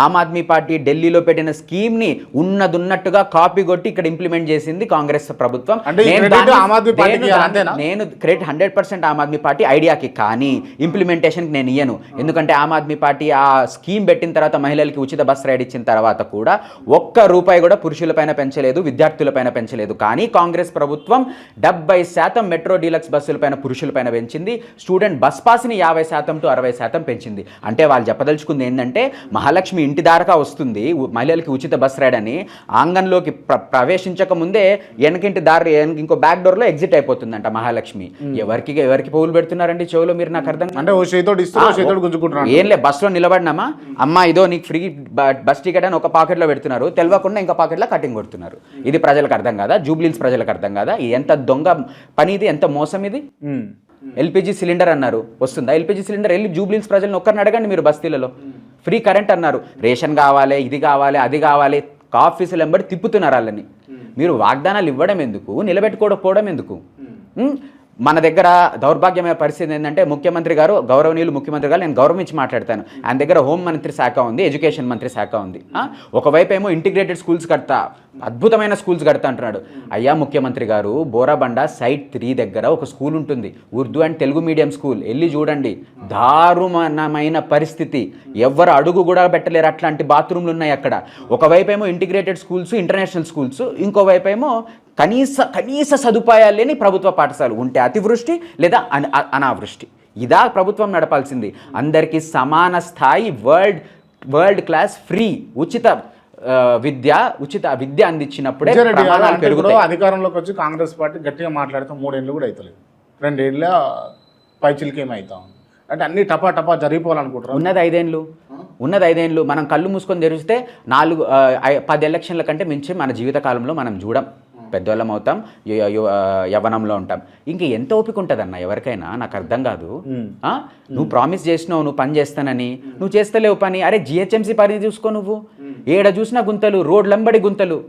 ఆమ్ Aadmi party ఢిల్లీలో పెట్టిన స్కీమ్ని ఉన్నదున్నట్టుగా కాపీ కొట్టి ఇక్కడ ఇంప్లిమెంట్ చేసింది కాంగ్రెస్ ప్రభుత్వం? నేను credit hundred percent Aam Aadmi Party ఐడియాకి కానీ ఇంప్లిమెంటేషన్కి నేను ఇయ్యను. ఎందుకంటే ఆమ్ ఆద్మీ పార్టీ ఆ స్కీమ్ పెట్టిన తర్వాత మహిళలకి ఉచిత బస్ రైడ్ ఇచ్చిన తర్వాత కూడా ఒక్క రూపాయి కూడా పురుషులపైన పెంచలేదు విద్యార్థులపైన పెంచలేదు. కానీ కాంగ్రెస్ ప్రభుత్వం డెబ్బై శాతం మెట్రో డీలక్స్ బస్సులపైన పురుషులపైన పెంచింది స్టూడెంట్ బస్ పాస్ని యాభై శాతం టు అరవై శాతం పెంచింది. అంటే వాళ్ళు చెప్పదలుచుకుంది ఏంటంటే మహాలక్ష్మి ఇంటి దాకా వస్తుంది మహిళలకి ఉచిత బస్ రైడ్ అని ఆంగన్లోకి ప్ర ప్రవేశించక ముందే వెనకింటి దారి వెనక ఇంకో బ్యాక్ డోర్లో ఎగ్జిట్ అయిపోతుందంట మహాలక్ష్మి. ఎవరికి ఎవరికి పువ్వులు పెడుతున్నారండి చెవులో మీరు నాకు అర్థం అంటే ఏం లే బస్సులో నిలబడినామా? అమ్మా ఇదో నీకు ఫ్రీ బస్ టికెట్ అని ఒక పాకెట్లో పెడుతున్నారు తెలియకుండా ఇంకా పాకెట్లో కటింగ్ కొడుతున్నారు. ఇది ప్రజలకు అర్థం కాదా? జూబ్లీన్స్ ప్రజలకు అర్థం కాదా? ఎంత దొంగ పని ఇది ఎంత మోసం ఇది. ఎల్పిజి సిలిండర్ అన్నారు వస్తుందా? ఎల్పిజి సిలిండర్ వెళ్ళి జూబ్లీన్స్ ప్రజలను ఒక్కరిని అడగండి మీరు బస్తీలలో. ఫ్రీ కరెంట్ అన్నారు. రేషన్ కావాలి ఇది కావాలి అది కావాలి. ఆఫీసులు ఎంబడి తిప్పుతున్నారు వాళ్ళని. మీరు వాగ్దానాలు ఇవ్వడం ఎందుకు? నిలబెట్టుకోకపోవడం ఎందుకు? మన దగ్గర దౌర్భాగ్యమైన పరిస్థితి ఏంటంటే ముఖ్యమంత్రి గారు గౌరవనీయులు ముఖ్యమంత్రి గారు నేను గౌరవించి మాట్లాడతాను. ఆయన దగ్గర హోం మంత్రి శాఖ ఉంది ఎడ్యుకేషన్ మంత్రి శాఖ ఉంది. ఒకవైపు ఏమో ఇంటిగ్రేటెడ్ స్కూల్స్ కడతా అద్భుతమైన స్కూల్స్ కడతా అంటున్నాడు. అయ్యా ముఖ్యమంత్రి గారు బోరాబండ సైట్ త్రీ దగ్గర ఒక స్కూల్ ఉంటుంది. Urdu and Telugu medium school. వెళ్ళి చూడండి. దారుణమైన పరిస్థితి. ఎవరు అడుగు కూడా పెట్టలేరు. అట్లాంటి బాత్రూమ్లు ఉన్నాయి అక్కడ. ఒకవైపు ఏమో ఇంటిగ్రేటెడ్ స్కూల్స్ ఇంటర్నేషనల్ స్కూల్స్. ఇంకోవైపు ఏమో కనీస కనీస సదుపాయాలు లేని ప్రభుత్వ పాఠశాలలు ఉంటే అతివృష్టి లేదా అనావృష్టి. ఇదా ప్రభుత్వం నడపాల్సింది. అందరికీ సమాన స్థాయి వరల్డ్ వరల్డ్ క్లాస్ ఫ్రీ ఉచిత విద్య ఉచిత విద్య అందించినప్పుడే ప్రమాణాలు పెరుగుతాయి. అధికారంలోకి వచ్చి కాంగ్రెస్ పార్టీ గట్టిగా మాట్లాడితే మూడేళ్ళు కూడా అవుతలేదు రెండేళ్ళ పైచిలకేమి అవుతా ఉంది. అంటే అన్ని టపా టపా జరిగిపోవాలనుకుంటారు ఉన్నది ఐదేండ్లు. ఉన్నది ఐదేండ్లు. మనం కళ్ళు మూసుకొని తెరిస్తే నాలుగు పది ఎలక్షన్ల కంటే మించి మన జీవిత కాలంలో మనం చూడం. పెద్దవాళ్ళం అవుతాం యు- యు- ఆ, యవ్వనంలో ఉంటాం. ఇంక ఎంత ఓపిక ఉంటుందన్న ఎవరికైనా? నాకు అర్థం కాదు. ఆ? నువ్వు ప్రామిస్ చేసినావు నువ్వు పని చేస్తానని. నువ్వు చేస్తలేవు పని. అరే జిహెచ్ఎంసీ పని చూసుకో నువ్వు. ఏడ చూసినా గుంతలు రోడ్లంబడి గుంతలు.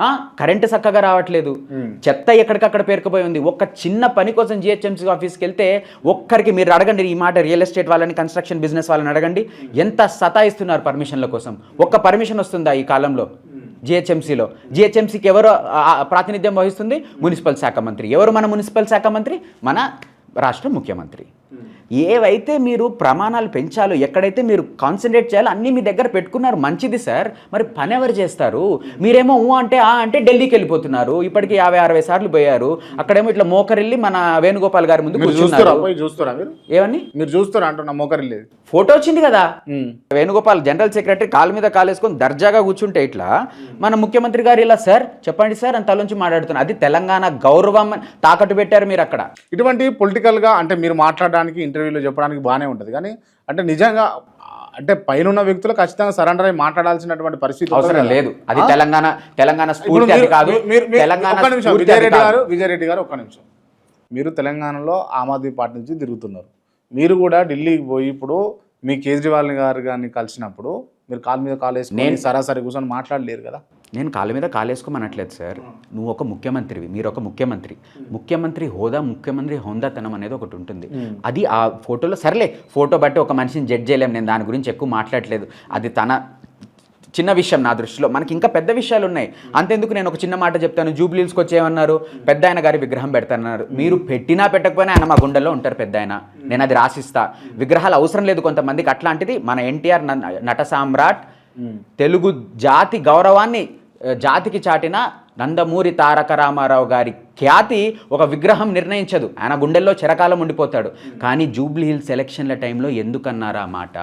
ఆ? కరెంటు చక్కగా రావట్లేదు. చెత్త ఎక్కడికక్కడ పేరుకుపోయి ఉంది. ఒక్క చిన్న పని కోసం జిహెచ్ఎంసీ ఆఫీస్కి వెళ్తే ఒక్కరికి మీరు అడగండి ఈ మాట రియల్ ఎస్టేట్ వాళ్ళని కన్స్ట్రక్షన్ బిజినెస్ వాళ్ళని అడగండి. ఎంత సతాయిస్తున్నారు పర్మిషన్ల కోసం? ఒక్క పర్మిషన్ వస్తుందా ఈ కాలంలో? జిహెచ్ఎంసీలో. జిహెచ్ఎంసీకి ఎవరు ప్రాతినిధ్యం వహిస్తుంది? మున్సిపల్ శాఖ మంత్రి. ఎవరు మన మున్సిపల్ శాఖ మంత్రి? మన రాష్ట్ర ముఖ్యమంత్రి. ఏవైతే మీరు ప్రమాణాలు పెంచాలో ఎక్కడైతే మీరు కాన్సన్ట్రేట్ చేయాలో అన్నీ మీ దగ్గర పెట్టుకున్నారు మంచిది సార్. మరి పని ఎవరు చేస్తారు? మీరేమో ఊ అంటే ఆ అంటే ఢిల్లీకి వెళ్ళిపోతున్నారు. ఇప్పటికి యాభై అరవై సార్లు పోయారు. అక్కడేమో ఇట్లా మోకరిల్లి మన వేణుగోపాల్ గారి ముందు చూస్తారా? ఏమని? మీరు చూస్తారా అంటున్నా మోకరిల్లేదు ఫోటో వచ్చింది కదా. వేణుగోపాల్ జనరల్ సెక్రటరీ కాలు మీద కాలేసుకొని దర్జాగా కూర్చుంటే ఇట్లా. మన ముఖ్యమంత్రి గారు ఇలా సార్ చెప్పండి సార్ అని తలొంచి మాట్లాడుతున్నారు. అది తెలంగాణ గౌరవం తాకట్టు పెట్టారు మీరు అక్కడ. ఇటువంటి పొలిటికల్గా అంటే మీరు మాట్లాడడానికి ఇంటర్వ్యూలో చెప్పడానికి బాగానే ఉంటుంది. కానీ అంటే నిజంగా అంటే పైన వ్యక్తులు ఖచ్చితంగా సరెండర్ అయి మాట్లాడాల్సినటువంటి పరిస్థితి అవసరం. లేదు. అది తెలంగాణ తెలంగాణ స్ఫూర్తి కాదు. తెలంగాణ విజయరెడ్డి. గారు విజయరెడ్డి గారు ఒక్క నిమిషం. మీరు తెలంగాణలో ఆమ్ ఆద్మీ పార్టీ నుంచి తిరుగుతున్నారు. మీరు కూడా ఢిల్లీకి పోయి ఇప్పుడు మీ కేజ్రీవాల్ గారు గారిని కలిసినప్పుడు మీరు కాలు మీద కాలు వేసుకొని సరాసరి కూర్చొని మాట్లాడలేరు కదా. నేను కాళ్ళ మీద కాలేసుకోమనట్లేదు సార్. నువ్వు ఒక ముఖ్యమంత్రివి మీరు ఒక ముఖ్యమంత్రి. ముఖ్యమంత్రి హోదా ముఖ్యమంత్రి హోందాతనం అనేది ఒకటి ఉంటుంది. అది ఆ ఫోటోలో సర్లే ఫోటో బట్టి ఒక మనిషిని జడ్జ్ చేయలేం నేను దాని గురించి ఎక్కువ మాట్లాడలేదు. అది తన చిన్న విషయం నా దృష్టిలో. మనకి ఇంకా పెద్ద విషయాలు ఉన్నాయి. అంతెందుకు నేను ఒక చిన్న మాట చెప్తాను. జూబ్లీల్స్కి వచ్చి ఏమన్నారు పెద్ద ఆయన గారి విగ్రహం పెడతానన్నారు. మీరు పెట్టినా పెట్టకపోయినా ఆయన మా గుండెల్లో ఉంటారు పెద్ద ఆయన నేను అది రాసిస్తా. విగ్రహాలు అవసరం లేదు కొంతమందికి. అట్లాంటిది మన ఎన్టీఆర్ నట సామ్రాట్ తెలుగు జాతి గౌరవాన్ని జాతికి చాటిన నందమూరి తారక రామారావు గారి ఖ్యాతి ఒక విగ్రహం నిర్ణయించదు. ఆయన గుండెల్లో చిరకాలం ఉండిపోతాడు. కానీ జూబ్లీ హిల్స్ ఎలక్షన్ల టైంలో ఎందుకన్నారా మాట?